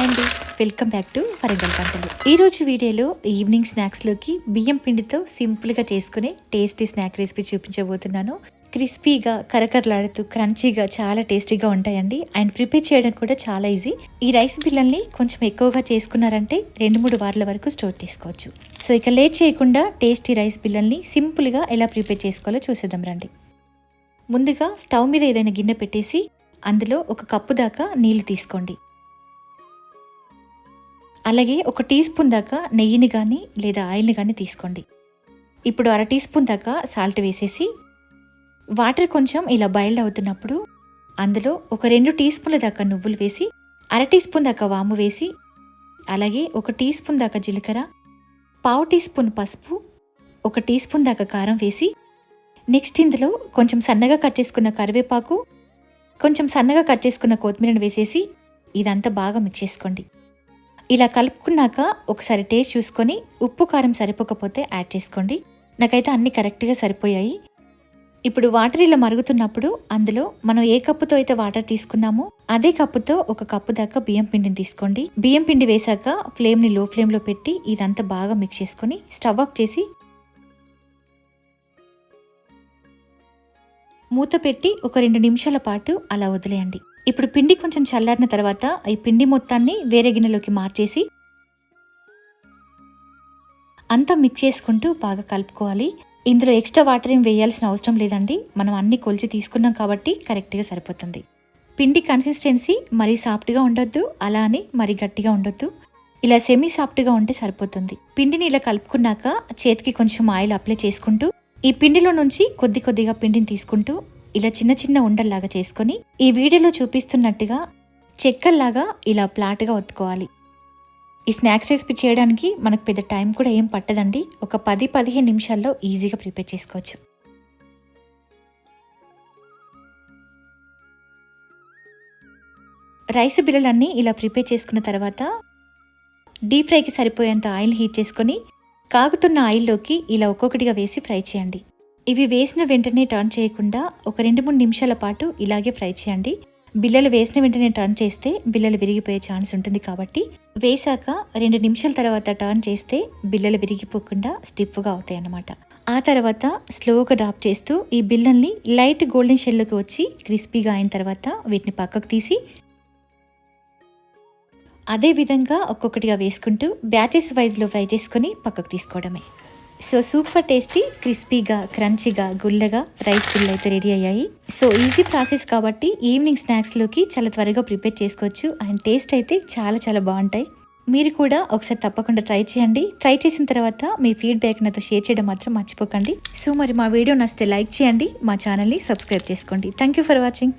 Hi అండి. Welcome back to Warangal పంటలు ఈరోజు వీడియోలో ఈవినింగ్ స్నాక్స్లోకి బియ్యం పిండితో సింపుల్గా చేసుకునే టేస్టీ స్నాక్ రెసిపీ చూపించబోతున్నాను. క్రిస్పీగా కరకరలాడుతూ క్రంచీగా చాలా టేస్టీగా ఉంటాయండి. అండ్ ప్రిపేర్ చేయడం కూడా చాలా ఈజీ ఈ రైస్ బిల్లల్ని కొంచెం ఎక్కువగా చేసుకున్నారంటే రెండు మూడు వారాల వరకు స్టోర్ చేసుకోవచ్చు సో ఇక లేట్ చేయకుండా టేస్టీ రైస్ బిల్లల్ని సింపుల్గా ఎలా ప్రిపేర్ చేసుకోవాలో చూసేద్దాం రండి. ముందుగా స్టవ్ మీద ఏదైనా గిన్నె పెట్టేసి అందులో ఒక కప్పు దాకా నీళ్ళు తీసుకోండి. అలాగే ఒక టీ స్పూన్ దాకా నెయ్యిని కానీ లేదా ఆయిల్ని కానీ తీసుకోండి. ఇప్పుడు అర టీ స్పూన్ దాకా సాల్ట్ వేసేసి వాటర్ కొంచెం ఇలా బాయిల్ అవుతున్నప్పుడు అందులో ఒక రెండు టీ స్పూన్ల దాకా నువ్వులు వేసి అర టీ స్పూన్ దాకా వాము వేసి అలాగే ఒక టీ స్పూన్ దాకా జీలకర్ర పావు టీ స్పూన్ పసుపు ఒక టీ స్పూన్ దాకా కారం వేసి నెక్స్ట్ ఇందులో కొంచెం సన్నగా కట్ చేసుకున్న కరివేపాకు కొంచెం సన్నగా కట్ చేసుకున్న కొత్తిమీరను వేసేసి ఇదంతా బాగా మిక్స్ చేసుకోండి. ఇలా కలుపుకున్నాక ఒకసారి టేస్ట్ చూసుకొని ఉప్పు కారం సరిపోకపోతే యాడ్ చేసుకోండి. నాకైతే అన్నీ కరెక్ట్గా సరిపోయాయి. ఇప్పుడు వాటర్ ఇలా మరుగుతున్నప్పుడు అందులో మనం ఏ కప్పుతో అయితే వాటర్ తీసుకున్నామో అదే కప్పుతో ఒక కప్పు దాకా బియ్యం పిండిని తీసుకోండి. బియ్యం పిండి వేశాక ఫ్లేమ్ని లో ఫ్లేమ్లో పెట్టి ఇదంతా బాగా మిక్స్ చేసుకొని స్టవ్ ఆఫ్ చేసి మూత పెట్టి ఒక రెండు నిమిషాల పాటు అలా వదిలేయండి. ఇప్పుడు పిండి కొంచెం చల్లారిన తర్వాత ఈ పిండి మొత్తాన్ని వేరే గిన్నెలోకి మార్చేసి అంతా మిక్స్ చేసుకుంటూ బాగా కలుపుకోవాలి. ఇందులో ఎక్స్ట్రా వాటర్ ఏం వేయాల్సిన అవసరం లేదండి. మనం అన్ని కొలిచి తీసుకున్నాం కాబట్టి కరెక్ట్గా సరిపోతుంది. పిండి కన్సిస్టెన్సీ మరీ సాఫ్ట్గా ఉండొద్దు అలా అని మరీ గట్టిగా ఉండొద్దు. ఇలా సెమీ సాఫ్ట్గా ఉంటే సరిపోతుంది. పిండిని ఇలా కలుపుకున్నాక చేతికి కొంచెం ఆయిల్ అప్లై చేసుకుంటూ ఈ పిండిలో నుంచి కొద్ది కొద్దిగా పిండిని తీసుకుంటూ ఇలా చిన్న చిన్న ఉండల్లాగా చేసుకొని ఈ వీడియోలో చూపిస్తున్నట్టుగా చెక్కల్లాగా ఇలా ప్లాట్గా ఒత్తుకోవాలి. ఈ స్నాక్స్ రెసిపీ చేయడానికి మనకు పెద్ద టైం కూడా ఏం పట్టదండి. ఒక పది పదిహేను నిమిషాల్లో ఈజీగా ప్రిపేర్ చేసుకోవచ్చు. రైస్ బిల్లలన్నీ ఇలా ప్రిపేర్ చేసుకున్న తర్వాత డీప్ ఫ్రైకి సరిపోయేంత ఆయిల్ హీట్ చేసుకొని కాగుతున్న ఆయిల్లోకి ఇలా ఒక్కొక్కటిగా వేసి ఫ్రై చేయండి. ఇవి వేసిన వెంటనే టర్న్ చేయకుండా ఒక రెండు మూడు నిమిషాల పాటు ఇలాగే ఫ్రై చేయండి. బిల్లలు వేసిన వెంటనే టర్న్ చేస్తే బిల్లలు విరిగిపోయే ఛాన్స్ ఉంటుంది కాబట్టి వేశాక రెండు నిమిషాల తర్వాత టర్న్ చేస్తే బిల్లలు విరిగిపోకుండా స్టిఫ్గా అవుతాయి అన్నమాట. ఆ తర్వాత స్లోగా డ్రాప్ చేస్తూ ఈ బిల్లల్ని లైట్ గోల్డెన్ షెల్లోకి వచ్చి క్రిస్పీగా అయిన తర్వాత వీటిని పక్కకు తీసి అదే విధంగా ఒక్కొక్కటిగా వేసుకుంటూ బ్యాచెస్ వైజ్లో ఫ్రై చేసుకొని పక్కకు తీసుకోవడమే. సో సూపర్ టేస్టీ క్రిస్పీగా క్రంచీగా గుల్లగా రైస్ పిల్లలు అయితే రెడీ అయ్యాయి. సో ఈజీ ప్రాసెస్ కాబట్టి ఈవినింగ్ స్నాక్స్లోకి చాలా త్వరగా ప్రిపేర్ చేసుకోవచ్చు. అండ్ టేస్ట్ అయితే చాలా చాలా బాగుంటాయి. మీరు కూడా ఒకసారి తప్పకుండా ట్రై చేయండి. ట్రై చేసిన తర్వాత మీ ఫీడ్బ్యాక్ నాతో షేర్ చేయడం మాత్రం మర్చిపోకండి. సో మరి మా వీడియో నచ్చితే లైక్ చేయండి. మా ఛానల్ని సబ్స్క్రైబ్ చేసుకోండి. Thank you for watching.